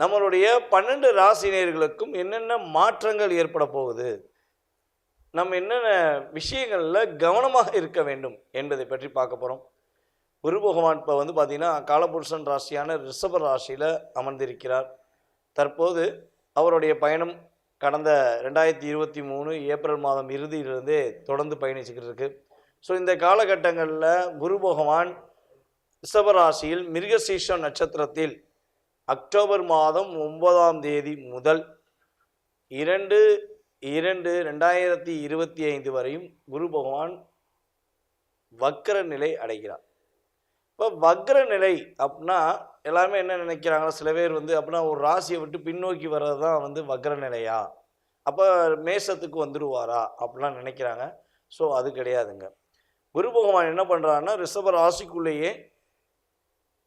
நம்மளுடைய பன்னெண்டு ராசினியர்களுக்கும் என்னென்ன மாற்றங்கள் ஏற்பட போகுது? நம்ம என்னென்ன விஷயங்களில் கவனமாக இருக்க வேண்டும் என்பதை பற்றி பார்க்க போகிறோம் குரு பகவான் இப்போ வந்து பார்த்திங்கன்னா காலபுருஷன் ராசியான ரிஷப ராசியில் அமர்ந்திருக்கிறார். தற்போது அவருடைய பயணம் கடந்த ரெண்டாயிரத்தி இருபத்தி மூணு ஏப்ரல் மாதம் இறுதியிலிருந்தே தொடர்ந்து பயணிச்சுக்கிட்டு இருக்கு. ஸோ இந்த காலகட்டங்களில் குரு பகவான் ரிஷபராசியில் மிருகசீஷம் நட்சத்திரத்தில் அக்டோபர் மாதம் ஒன்பதாம் தேதி முதல் இரண்டு இரண்டு ரெண்டாயிரத்தி இருபத்தி ஐந்து வரையும் குரு பகவான் வக்ர நிலை அடைகிறார். இப்போ வக்ர நிலை அப்படின்னா எல்லாருமே என்ன நினைக்கிறாங்க? சில பேர் வந்து அப்படின்னா ஒரு ராசியை விட்டு பின்னோக்கி வர்றது தான் வந்து வக்ர நிலையா? அப்போ மேசத்துக்கு வந்துடுவாரா அப்படிலாம் நினைக்கிறாங்க. ஸோ அது கிடையாதுங்க. குரு பகவான் என்ன பண்ணுறாருன்னா ரிஷப ராசிக்குள்ளேயே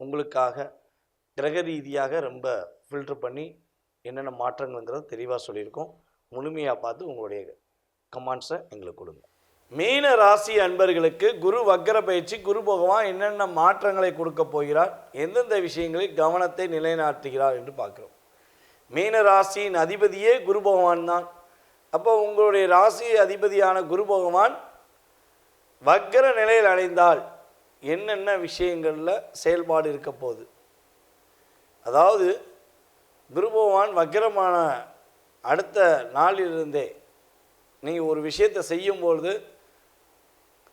உங்களுக்காக கிரக ரீதியாக ரொம்ப ஃபில்டர் பண்ணி என்னென்ன மாற்றங்கள்ங்கிறத தெளிவாக சொல்லியிருக்கோம். முழுமையாக பார்த்து உங்களுடைய கமாண்ட்ஸை எங்களுக்கு கொடுங்க. மீன ராசி அன்பர்களுக்கு குரு வக்கர பயிற்சி குரு பகவான் என்னென்ன மாற்றங்களை கொடுக்க போகிறார் எந்தெந்த விஷயங்களில் கவனத்தை நிலைநாட்டுகிறார் என்று பார்க்குறோம். மீன ராசியின் அதிபதியே குரு பகவான் தான். அப்போ உங்களுடைய ராசி அதிபதியான குரு பகவான் வக்கர நிலையில் அடைந்தால் என்னென்ன விஷயங்களில் செயல்பாடு இருக்க போகுது? அதாவது குருபகவான் வக்கிரமான அடுத்த நாளிலிருந்தே நீங்கள் ஒரு விஷயத்தை செய்யும்பொழுது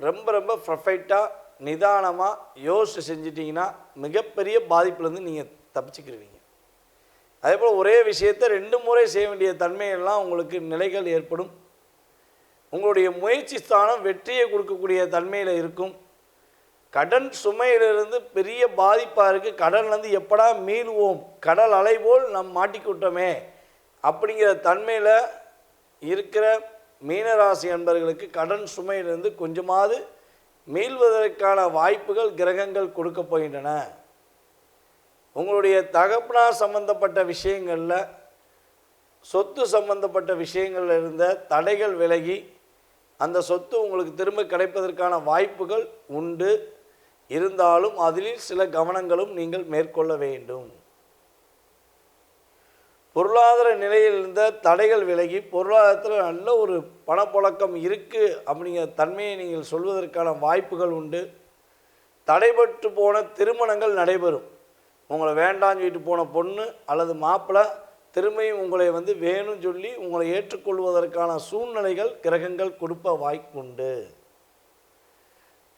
ரொம்ப ரொம்ப பர்ஃபெக்டாக நிதானமாக யோசிச்சு செஞ்சிட்டிங்கன்னா மிகப்பெரிய பாதிப்புலேருந்து நீங்கள் தப்பிச்சுக்கிருவீங்க. அதே போல் ஒரே விஷயத்தை ரெண்டு முறை செய்ய வேண்டிய தன்மையெல்லாம் உங்களுக்கு நிலைகள் ஏற்படும். உங்களுடைய முயற்சி ஸ்தானம் வெற்றியை கொடுக்கக்கூடிய தன்மையில் இருக்கும். கடன் சுமையிலிருந்து பெரிய பாதிப்பாக இருக்குது கடன்லேருந்து எப்படா மீளுவோம்? கடல் அலை போல் நம் மாட்டிக்கிட்டோமே. அப்படிங்கிற தன்மையில் இருக்கிற மீனராசி என்பர்களுக்கு கடன் சுமையிலிருந்து கொஞ்சமாவது மீள்வதற்கான வாய்ப்புகள் கிரகங்கள் கொடுக்க போகின்றன. உங்களுடைய தகப்பனார் சம்பந்தப்பட்ட விஷயங்களில் சொத்து சம்பந்தப்பட்ட விஷயங்களில் இருந்த தடைகள் விலகி அந்த சொத்து உங்களுக்கு திரும்ப கிடைப்பதற்கான வாய்ப்புகள் உண்டு. இருந்தாலும் அதில் சில கவனங்களும் நீங்கள் மேற்கொள்ள வேண்டும். பொருளாதார நிலையில் இருந்த தடைகள் விலகி பொருளாதாரத்தில் நல்ல ஒரு பணப்புழக்கம் இருக்குது அப்படிங்கிற தன்மையை நீங்கள் சொல்வதற்கான வாய்ப்புகள் உண்டு. தடைபட்டு போன திருமணங்கள் நடைபெறும். உங்களை வேண்டான்னு சொல்லிட்டு போன பொண்ணு அல்லது மாப்பிள்ளை திரும்பியும் உங்களை வந்து வேணும்னு சொல்லி உங்களை ஏற்றுக்கொள்வதற்கான சூழ்நிலைகள் கிரகங்கள் கொடுப்ப வாய்ப்புண்டு.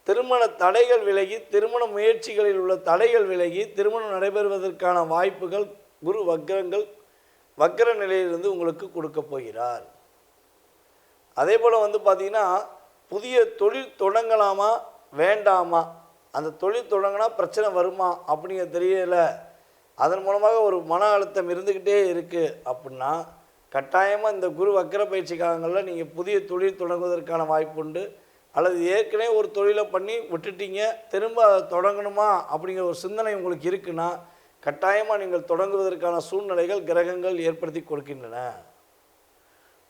திருமண தடைகள் விலகி திருமண முயற்சிகளில் உள்ள தடைகள் விலகி திருமணம் நடைபெறுவதற்கான வாய்ப்புகள் குரு வக்ரங்கள் வக்ர நிலையிலிருந்து உங்களுக்கு கொடுக்க போகிறார். அதே போல் வந்து பார்த்திங்கன்னா புதிய தொழில் தொடங்கலாமா வேண்டாமா அந்த தொழில் தொடங்கினா பிரச்சனை வருமா அப்படிங்க தெரியல. அதன் மூலமாக ஒரு மன அழுத்தம் இருந்துக்கிட்டே இருக்குது அப்படின்னா கட்டாயமாக இந்த குரு வக்கர பயிற்சி காலங்களில் நீங்கள் புதிய தொழில் தொடங்குவதற்கான வாய்ப்பு உண்டு. அல்லது ஏற்கனவே ஒரு தொழிலை பண்ணி விட்டுட்டீங்க திரும்ப அதை தொடங்கணுமா அப்படிங்கிற ஒரு சிந்தனை உங்களுக்கு இருக்குன்னா கட்டாயமாக நீங்கள் தொடங்குவதற்கான சூழ்நிலைகள் கிரகங்கள் ஏற்படுத்தி கொடுக்கின்றன.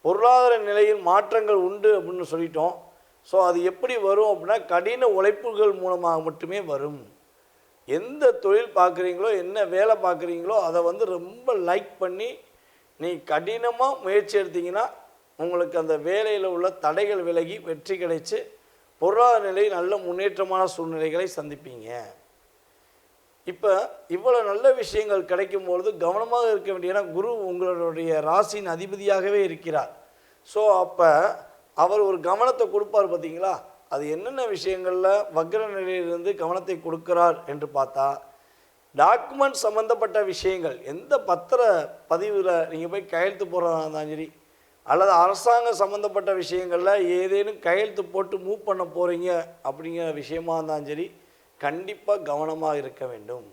பொருளாதார நிலையில் மாற்றங்கள் உண்டு அப்படின்னு சொல்லிட்டோம். ஸோ அது எப்படி வரும் அப்படின்னா கடின உழைப்புகள் மூலமாக மட்டுமே வரும். எந்த தொழில் பார்க்குறீங்களோ என்ன வேலை பார்க்குறீங்களோ அதை வந்து ரொம்ப லைக் பண்ணி நீ கடினமாக முயற்சி எடுத்தீங்கன்னா உங்களுக்கு அந்த வேலையில் உள்ள தடைகள் விலகி வெற்றி கிடைச்சு பொருளாதார நிலை நல்ல முன்னேற்றமான சூழ்நிலைகளை சந்திப்பீங்க. இப்போ இவ்வளோ நல்ல விஷயங்கள் கிடைக்கும் பொழுது கவனமாக இருக்க வேண்டிய குரு உங்களுடைய ராசியின் அதிபதியாகவே இருக்கிறார். ஸோ அப்போ அவர் ஒரு கவனத்தை கொடுப்பார் பார்த்தீங்களா அது என்னென்ன விஷயங்களில் வக்ர நிலையிலிருந்து கவனத்தை கொடுக்கிறார் என்று பார்த்தா டாக்குமெண்ட் சம்மந்தப்பட்ட விஷயங்கள். எந்த பத்திர பதிவில் நீங்கள் போய் கையெழுத்து போடுறதா இருந்தாலும் சரி அல்லது அரசாங்கம் சம்மந்தப்பட்ட விஷயங்களில் ஏதேனும் கையெழுத்து போட்டு மூவ் பண்ண போகிறீங்க அப்படிங்கிற விஷயமா இருந்தாலும் சரி கண்டிப்பாக கவனமாக இருக்க வேண்டும்.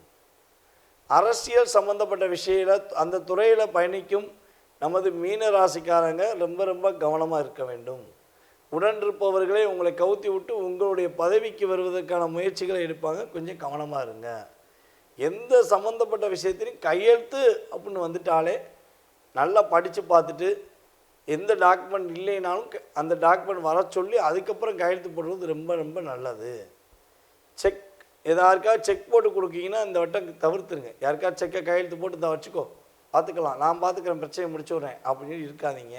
அரசியல் சம்மந்தப்பட்ட விஷயத்தில் அந்த துறையில் பயணிக்கும் நமது மீன ராசிக்காரங்க ரொம்ப ரொம்ப கவனமாக இருக்க வேண்டும். உடன் இருப்பவர்களே உங்களை கவுத்தி விட்டு உங்களுடைய பதவிக்கு வருவதற்கான முயற்சிகளை எடுப்பாங்க. கொஞ்சம் கவனமாக இருங்க. எந்த சம்மந்தப்பட்ட விஷயத்திலையும் கையெழுத்து அப்படின்னு வந்துட்டாலே நல்லா படித்து பார்த்துட்டு எந்த டாக்குமெண்ட் இல்லைனாலும் அந்த டாக்குமெண்ட் வர சொல்லி அதுக்கப்புறம் கையெழுத்து போடுறது ரொம்ப ரொம்ப நல்லது. செக் எதாருக்கா செக் போட்டு கொடுக்கீங்கன்னா இந்த வட்டம் தவிர்த்துருங்க. யாருக்காவது செக்கை கையெழுத்து போட்டு இதை வச்சுக்கோ. பார்த்துக்கலாம் நான் பார்த்துக்கிறேன் பிரச்சனையை முடிச்சு விட்றேன் அப்படின்னு இருக்காதீங்க.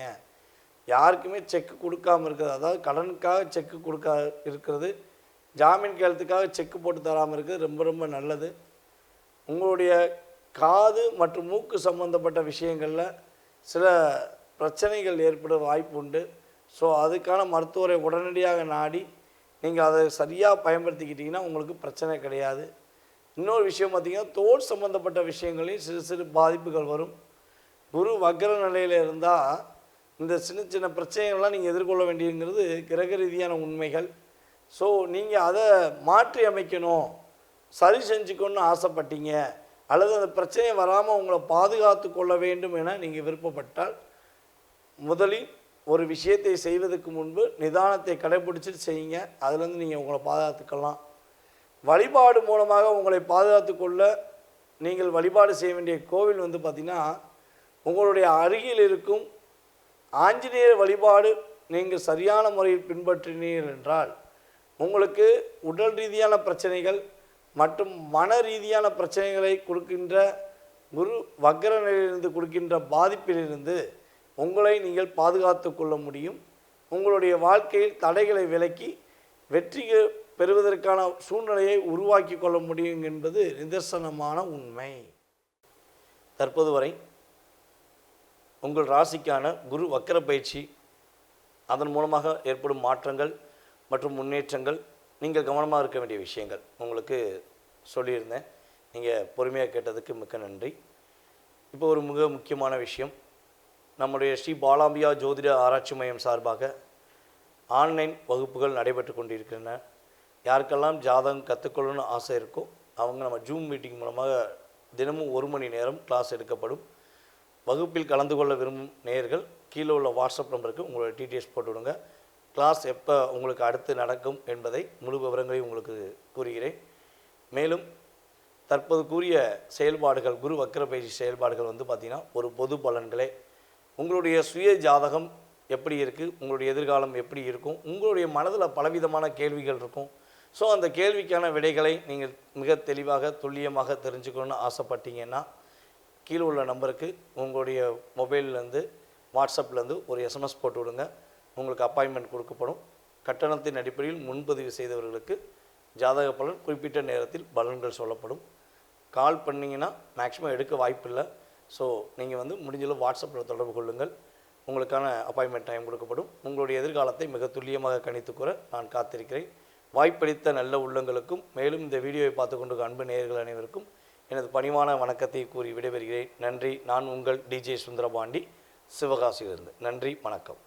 யாருக்குமே செக்கு கொடுக்காம இருக்கிறது அதாவது கடனுக்காக செக்கு கொடுக்கா இருக்கிறது ஜாமீன் கையெழுத்துக்காக செக்கு போட்டு தராமல் இருக்கிறது ரொம்ப ரொம்ப நல்லது. உங்களுடைய காது மற்றும் மூக்கு சம்பந்தப்பட்ட விஷயங்களில் சில பிரச்சனைகள் ஏற்பட வாய்ப்பு உண்டு ஸோ அதுக்கான மருத்துவரை உடனடியாக நாடி நீங்கள் அதை சரியாக பயன்படுத்திக்கிட்டிங்கன்னா உங்களுக்கு பிரச்சனை கிடையாது. இன்னொரு விஷயம் பார்த்திங்கன்னா தோல் சம்மந்தப்பட்ட விஷயங்களையும் சிறு சிறு பாதிப்புகள் வரும். குரு வக்ர நிலையில் இருந்தால் இந்த சின்ன சின்ன பிரச்சனைகள்லாம் நீங்கள் எதிர்கொள்ள வேண்டியதுங்கிறது கிரக ரீதியான உண்மைகள். ஸோ நீங்கள் அதை மாற்றி அமைக்கணும். சரி செஞ்சுக்கணும்னு ஆசைப்பட்டீங்க. அல்லது அந்த பிரச்சனையை வராமல் உங்களை பாதுகாத்து கொள்ள வேண்டும் என நீங்கள் விருப்பப்பட்டால் முதலில் ஒரு விஷயத்தை செய்வதற்கு முன்பு நிதானத்தை கடைபிடிச்சிட்டு செய்யுங்க. அதுலேருந்து நீங்கள் உங்களை பாதுகாத்துக்கலாம். வழிபாடு மூலமாக உங்களை பாதுகாத்து கொள்ள நீங்கள் வழிபாடு செய்ய வேண்டிய கோவில் வந்து பார்த்திங்கன்னா உங்களுடைய அருகில் இருக்கும் ஆஞ்சநேயர் வழிபாடு நீங்கள் சரியான முறையில் பின்பற்றினீர்கள் என்றால் உங்களுக்கு உடல் ரீதியான பிரச்சனைகள் மற்றும் மன ரீதியான பிரச்சனைகளை கொடுக்கின்ற குரு வக்ர நிலையிலிருந்து கொடுக்கின்ற பாதிப்பிலிருந்து உங்களை நீங்கள் பாதுகாத்து கொள்ள முடியும். உங்களுடைய வாழ்க்கையில் தடைகளை விலக்கி வெற்றி பெறுவதற்கான சூழ்நிலையை உருவாக்கி கொள்ள முடியும் என்பது நிதர்சனமான உண்மை. தற்போது வரை உங்கள் ராசிக்கான குரு வக்கர பயிற்சி அதன் மூலமாக ஏற்படும் மாற்றங்கள் மற்றும் முன்னேற்றங்கள். நீங்கள் கவனமாக இருக்க வேண்டிய விஷயங்கள். உங்களுக்கு சொல்லியிருந்தேன். நீங்கள் பொறுமையாக கேட்டதுக்கு மிக்க நன்றி. இப்போ ஒரு மிக முக்கியமான விஷயம். நம்முடைய ஸ்ரீ பாலாம்பியா ஜோதிட ஆராய்ச்சி மையம் சார்பாக ஆன்லைன் வகுப்புகள் நடைபெற்று கொண்டிருக்கின்றன. யாருக்கெல்லாம் ஜாதகம் கற்றுக்கொள்ளணும்னு ஆசை இருக்கோ அவங்க நம்ம ஜூம் மீட்டிங் மூலமாக தினமும் ஒரு மணி நேரம் கிளாஸ் எடுக்கப்படும். வகுப்பில் கலந்து கொள்ள விரும்பும் நேயர்கள் கீழே உள்ள வாட்ஸ்அப் நம்பருக்கு உங்களோட டீட்டெயில்ஸ் போட்டு விடுங்க கிளாஸ் எப்போ உங்களுக்கு அடுத்து நடக்கும் என்பதை முழு விவரங்களையும் உங்களுக்கு கூறுகிறேன். மேலும் தற்போது கூறிய செயல்பாடுகள் குரு வக்கர பயிற்சி செயல்பாடுகள் வந்து பார்த்திங்கன்னா ஒரு பொது பலன்களே உங்களுடைய சுய ஜாதகம் எப்படி இருக்குது உங்களுடைய எதிர்காலம் எப்படி இருக்கும்? உங்களுடைய மனதில் பலவிதமான கேள்விகள் இருக்கும். ஸோ அந்த கேள்விக்கான விடைகளை நீங்கள் மிக தெளிவாக துல்லியமாக தெரிஞ்சுக்கணும்னு ஆசைப்பட்டீங்கன்னா கீழே உள்ள நம்பருக்கு உங்களுடைய மொபைல்லேருந்து வாட்ஸ்அப்லேருந்து ஒரு எஸ்எம்எஸ் போட்டு விடுங்க. உங்களுக்கு அப்பாயின்மெண்ட் கொடுக்கப்படும். கட்டணத்தின் அடிப்படையில் முன்பதிவு செய்தவர்களுக்கு ஜாதக பலன் குறிப்பிட்ட நேரத்தில் பலன்கள் சொல்லப்படும். கால் பண்ணிங்கன்னா மேக்ஸிமம் எடுக்க வாய்ப்பில்லை. ஸோ நீங்கள் வந்து முடிஞ்சளவு வாட்ஸ்அப்பில் தொடர்பு கொள்ளுங்கள். உங்களுக்கான அப்பாயின்மெண்ட் டைம் கொடுக்கப்படும். உங்களுடைய எதிர்காலத்தை மிக துல்லியமாக கணித்து கூற நான் காத்திருக்கிறேன். வாய்ப்பளித்த நல்ல உள்ளங்களுக்கும் மேலும் இந்த வீடியோவை பார்த்து கொண்டு அன்பு நேயர்கள் அனைவருக்கும் எனது பணிவான வணக்கத்தை கூறி விடைபெறுகிறேன். நன்றி. நான் உங்கள் டிஜே சுந்தரபாண்டி. சிவகாசியிலிருந்து. நன்றி. வணக்கம்.